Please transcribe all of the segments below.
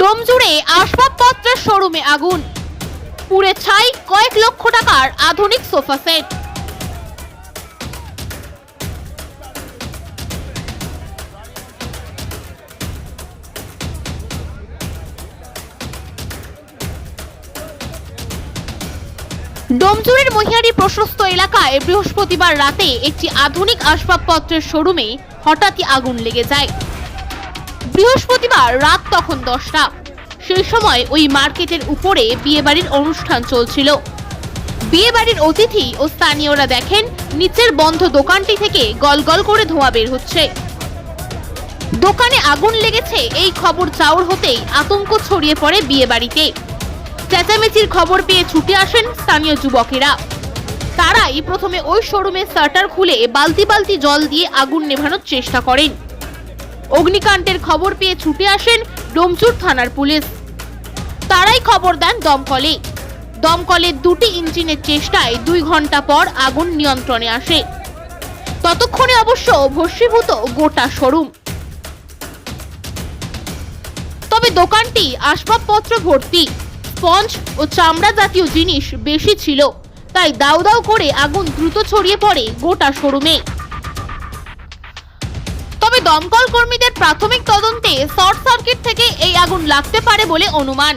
ডোমজুড়ে আসবাবপত্রের শোরুমে আগুন। পুড়ে ছাই কয়েক লক্ষ টাকার আধুনিক সোফা সেট। ডোমজুড়ের মহিয়ারি প্রশস্ত এলাকায় বৃহস্পতিবার রাতে একটি আধুনিক আসবাবপত্রের শোরুমে হঠাৎই আগুন লেগে যায়। বৃহস্পতিবার রাত তখন দশটা। সেই সময় ওই মার্কেটের উপরে বিয়েবাড়ির অনুষ্ঠান চলছিল। বিয়েবাড়ির অতিথি ও স্থানীয়রা দেখেন, নিচের বন্ধ দোকানটি থেকে গলগল করে ধোঁয়া বের হচ্ছে। দোকানে আগুন লেগেছে এই খবর চাউর হতেই আতঙ্ক ছড়িয়ে পড়ে বিয়েবাড়িতে। চেঁচামেচির খবর পেয়ে ছুটে আসেন স্থানীয় যুবকেরা। তারাই প্রথমে ওই শোরুমের শাটার খুলে বালতি বালতি জল দিয়ে আগুন নেভানোর চেষ্টা করেন। অগ্নিকাণ্ডের খবর পেয়ে ছুটে আসেন ডোমচুর থানার পুলিশ। তারাই খবর দেন দমকলে। দমকলের দুটি ইঞ্জিনের চেষ্টায় দুই ঘণ্টা পর আগুন নিয়ন্ত্রণে আসে। ততক্ষণে অবশ্য ভস্মীভূত গোটা শোরুম। তবে দোকানটি আসবাবপত্র ভর্তি। স্পঞ্জ ও চামড়া জাতীয় জিনিস বেশি ছিল, তাই দাউ দাউ করে আগুন দ্রুত ছড়িয়ে পড়ে গোটা শোরুমে। দমকল কর্মীদের প্রাথমিক তদন্তে শর্ট সার্কিট থেকে এই আগুন লাগতে পারে বলে অনুমান।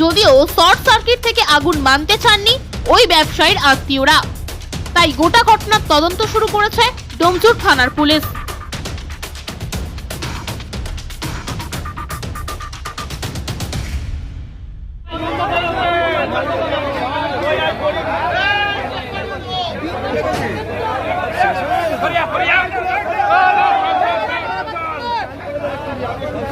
যদিও শর্ট সার্কিট থেকে আগুন মানতে চাননি ওই ব্যবসায়ীর আত্মীয়রা। তাই গোটা ঘটনার তদন্ত শুরু করেছে ডোমচুর থানার পুলিশ।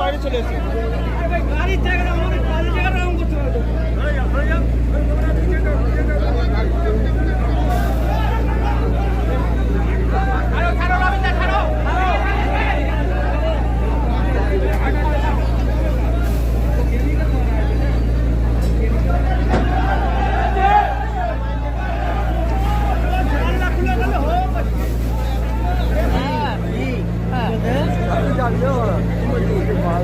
বাইরে চলে এসে গাড়ির জায়গাটা আমাদের কাজের জায়গাটা করতে হবে।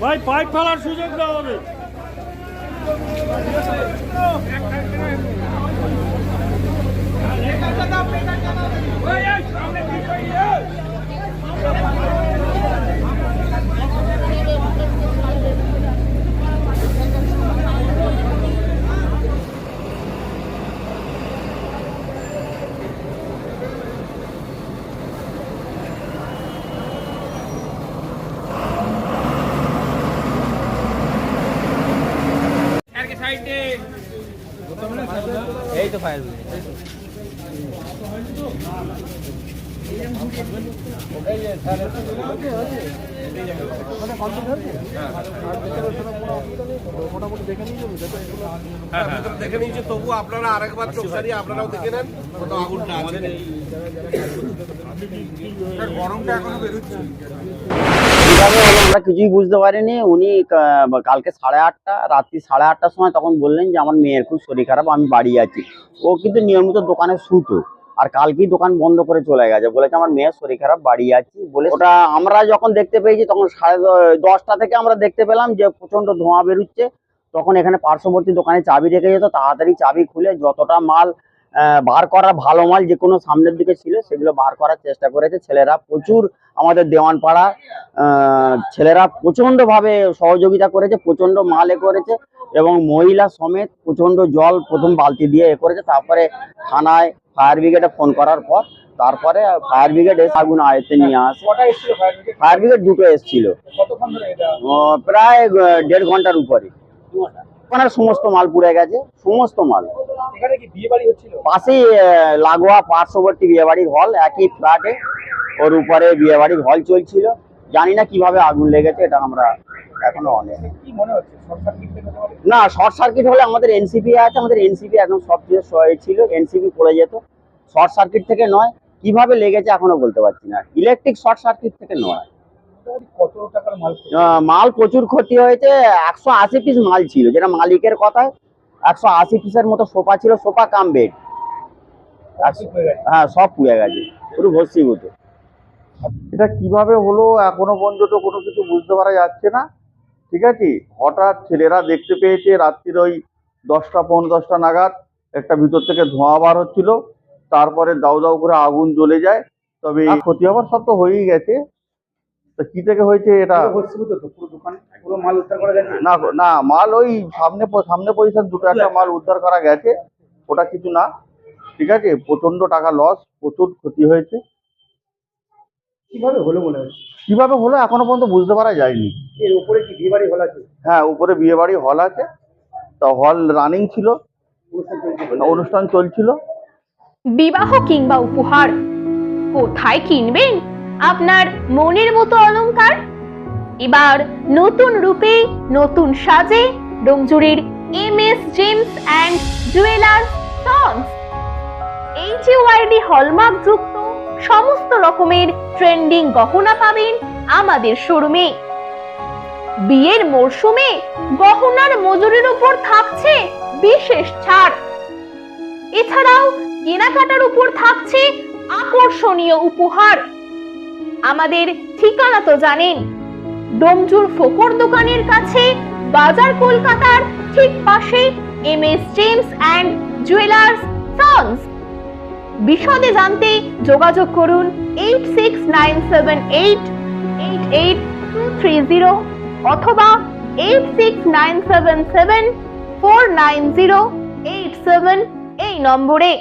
ভাই পাইপ ফেলার সুযোগ দেওয়া হবে ফায়ার দেখে নিয়েছি তবু আপনারা আরেকবার চোখ সারিয়ে আপনারাও দেখে নেন কোথাও আগুনটা আছে গরমটা এখনও বেরোচ্ছে। আমরা কিছুই বুঝতে পারিনি। উনি কালকে সাড়ে আটটা রাত্রি সাড়ে আটটার সময় তখন বললেন যে আমার মেয়ের খুব শরীর খারাপ আমি বাড়ি আছি। ও কিন্তু নিয়মিত দোকানে শুতো। আর কালকেই দোকান বন্ধ করে চলে গেছে। বলেছে আমার মেয়ের শরীর খারাপ, বাড়ি আছি। বলে ওটা আমরা যখন দেখতে পেয়েছি, তখন সাড়ে দশটা থেকে আমরা দেখতে পেলাম যে প্রচণ্ড ধোঁয়া বেরোচ্ছে। তখন এখানে পার্শ্ববর্তী দোকানে চাবি রেখে যেত, তাড়াতাড়ি চাবি খুলে যতটা মাল বার করা ভালো মাল যে কোনো সামনের দিকে ছিল, সেগুলো বার করার চেষ্টা করেছে। ছেলেরা প্রচুর আমাদের দেওয়ানপাড়া ছেলেরা প্রচণ্ড ভাবে সহযোগিতা করেছে প্রচণ্ড মাল এ করেছে। এবং মহিলা সমেত প্রচণ্ড জল প্রথম বালতি দিয়ে এ করেছে। তারপরে থানায় ফায়ার ব্রিগেডে ফোন করার পর তারপরে ফায়ার ব্রিগেড এসে আগুন আয়ত্তে নিয়ে আসে। Fire brigade? দুটো এসেছিল। প্রায় দেড় ঘণ্টার উপরে। ওখানে সমস্ত মাল পুড়ে গেছে সমস্ত মাল। পাশেই লাগোয়া পার্শ্ববর্তী বিয়ে বাড়ির হল একই ফ্ল্যাটে। ওর উপরে বিয়ে বাড়ির হল চলছিল। জানি না কীভাবে আগুন লেগেছে এটা আমরা এখনও অনেক না শর্ট সার্কিট হলে আমাদের এনসিপি আছে আমাদের এনসিপি একদম সবচেয়ে ছিল এনসিপি পড়ে যেত। শর্ট সার্কিট থেকে নয় কীভাবে লেগেছে এখনও বলতে পারছি না। ইলেকট্রিক শর্ট সার্কিট থেকে নয়। মাল প্রচুর ক্ষতি হয়েছে একশো আশি পিস মাল ছিল যেটা মালিকের কথায় একশো আশি পিসের মতো সোফা ছিল সোফা কাম বেড। হয়ে সব পুড়ে গেছে পুরো ভস্মীভূত। এটা কীভাবে হলো এখনও পর্যন্ত কোনো কিছু বুঝতে পারা যাচ্ছে না। ঠিক আছে? হঠাৎ ছেলেরা দেখতে পেয়েছে রাত্রির ওই দশটা পনেরো দশটা নাগাদ একটা ভিতর থেকে ধোঁয়া বার হচ্ছিল। তারপরে দাউ দাউ করে আগুন জ্বলে যায়। তবে ক্ষতি হবার সব তো হয়েই গেছে। তো কি থেকে হয়েছে এটা? পুরো পুরো দোকান পুরো মাল উদ্ধার করা গেছে না? না মাল ওই সামনে সামনে পজিশন দুটো একটা মাল উদ্ধার করা গেছে। ওটা কিছু না। ঠিক আছে? প্রচণ্ড টাকা লস প্রচুর ক্ষতি হয়েছে। কীভাবে হলো মনে হচ্ছে কীভাবে হলো এখনও পর্যন্ত বুঝতে পারা যায়নি। এর উপরে কি বিয়ে বাড়ি হল আছে? হ্যাঁ উপরে বিয়ে বাড়ি হল আছে। তো হল রানিং ছিল। অনুষ্ঠান চলছে চলছিল। বিবাহ কিংবা উপহার কোথায় কিনবেন? আপনার মনের মতো অলংকার? এবার নতুন রূপে নতুন সাজে ডোমজুরির M S gems and jewellers tonnes HUID hallmark যুক্ত সমস্ত রকমের ট্রেন্ডিং গহনা পাবেন আমাদের শোরুমে। বিয়ের মরশুমে গহনার মজুরির উপর থাকছে বিশেষ ছাড়। এছাড়াও কেনাকাটার উপর থাকছে আকর্ষণীয় উপহার। আমাদের ঠিকানা তো জানেন, ডোমজুর ফোকর দোকানের কাছে, বাজার কলকাতার ঠিক পাশে M S gems and jewellers sons বিশদে জানতে যোগাযোগ করুন eight six nine seven eight eight eight two three zero অথবা eight six nine seven seven four nine zero eight seven এই নম্বরে।